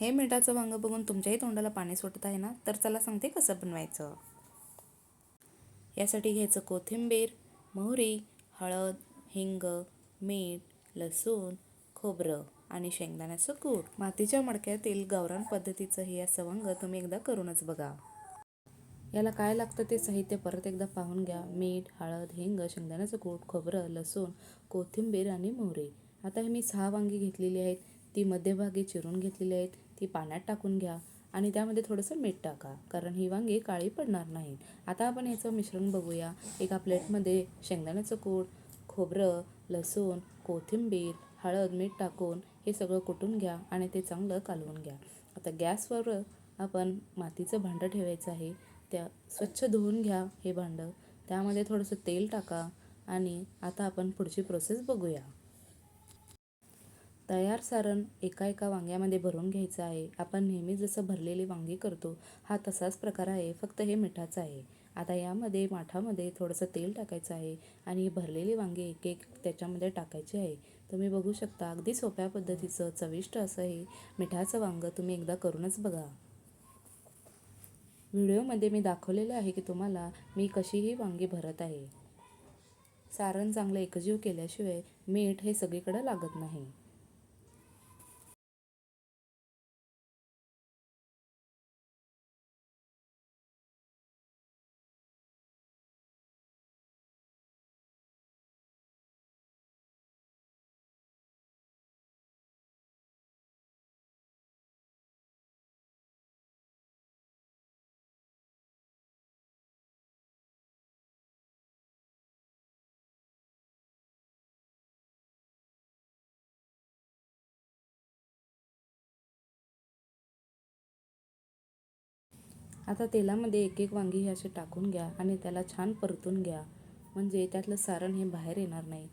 हे मिठाचं वांग बघून तुमच्याही तोंडाला पाणी सुटत आहे ना? तर चला सांगते कसं बनवायचं. यासाठी घ्यायचं कोथिंबीर मोहरी हळद हिंग मीठ लसूण खोबरं आणि शेंगदाण्याचं कूट. मातीच्या मडक्यातील गावरान पद्धतीचं हे असं वांग तुम्ही एकदा करूनच बघा. याला काय लागतं ते साहित्य परत एकदा पाहून घ्या. मीठ हळद हिंग शेंगदाण्याचं कूट खोबरं लसूण कोथिंबीर आणि मोहरी. आता हे मी सहा वांगी घेतलेली आहेत. ती मध्यभागी चिरून घेतलेली आहेत. ती पाण्यात टाकून घ्या आणि त्यामध्ये थोडंसं मीठ टाका कारण ही वांगी काळी पडणार नाहीत आता आपण याचं मिश्रण बघूया. एका प्लेटमध्ये शेंगदाण्याचं कूड खोबरं लसूण कोथिंबीर हळद मीठ टाकून हे सगळं कुटून घ्या आणि ते चांगलं कालवून घ्या. आता गॅसवर आपण मातीचं भांडं ठेवायचं आहे. त्या स्वच्छ धुवून घ्या हे भांडं. त्यामध्ये थोडंसं तेल टाका आणि आता आपण पुढची प्रोसेस बघूया. तयार सारण एका एका वांग्यामध्ये भरून घ्यायचं आहे. आपण नेहमी जसं भरलेली वांगी करतो हा तसाच प्रकार आहे फक्त हे मिठाचं आहे. आता यामध्ये माठामध्ये थोडंसं तेल टाकायचं आहे आणि ही भरलेली वांगी एक एक त्याच्यामध्ये टाकायची आहे. तुम्ही बघू शकता अगदी सोप्या पद्धतीचं चविष्ट असं हे मिठाचं वांगं तुम्ही एकदा करूनच बघा. व्हिडिओमध्ये मी दाखवलेलं आहे की तुम्हाला मी कशीही वांगी भरत आहे. सारण चांगलं एकजीव केल्याशिवाय मीठ हे सगळीकडं लागत नाही. आता तेलामध्ये एक एक वांगी हे असे टाकून घ्या आणि त्याला छान परतून घ्या. म्हणजे त्यातलं सारण हे बाहेर येणार नाही.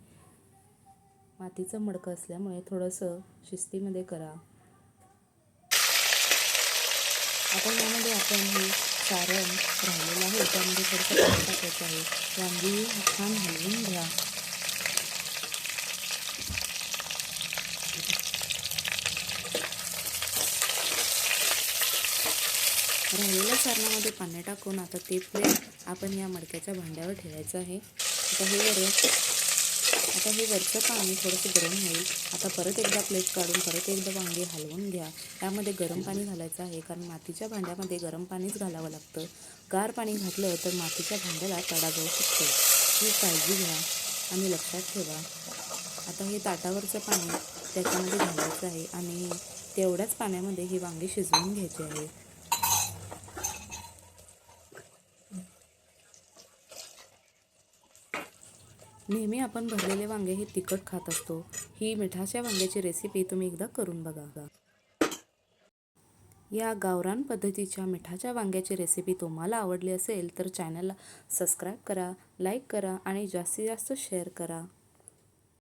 मातीचं मडकं असल्यामुळे थोडंसं शिस्तीमध्ये करा. आता यामध्ये आपण हे सारण राहिलेलं आहे. त्यामध्ये थोडंसं टाकायचं आहे. वांगी छान हलवून घ्या. राहिलेल्या सारणामध्ये पाणी टाकून आता ते प्लेट आपण या मडक्याच्या भांड्यावर ठेवायचं आहे. आता हे वर आता हे वरचं पाणी थोडंसं गरम होईल. आता परत एकदा प्लेट काढून परत एकदा वांगी हलवून घ्या. यामध्ये गरम पाणी घालायचं आहे कारण मातीच्या भांड्यामध्ये गरम पाणीच घालावं लागतं. गार पाणी घातलं तर मातीच्या भांड्याला तडा जाऊ शकतो. ही काळजी घ्या आणि लक्षात ठेवा. आता हे ताटावरचं पाणी त्याच्यामध्ये घालायचं आहे आणि तेवढ्याच पाण्यामध्ये ही वांगी शिजवून घ्यायची आहे. नेहमी आपण भरलेले वांगे हे तिखट खात असतो. ही मिठाच्या वांग्याची रेसिपी तुम्ही एकदा करून बघा. या गावरान पद्धतीच्या मिठाच्या वांग्याची रेसिपी तुम्हाला आवडली असेल तर चॅनलला सबस्क्राईब करा लाईक करा आणि जास्तीत जास्त शेअर करा.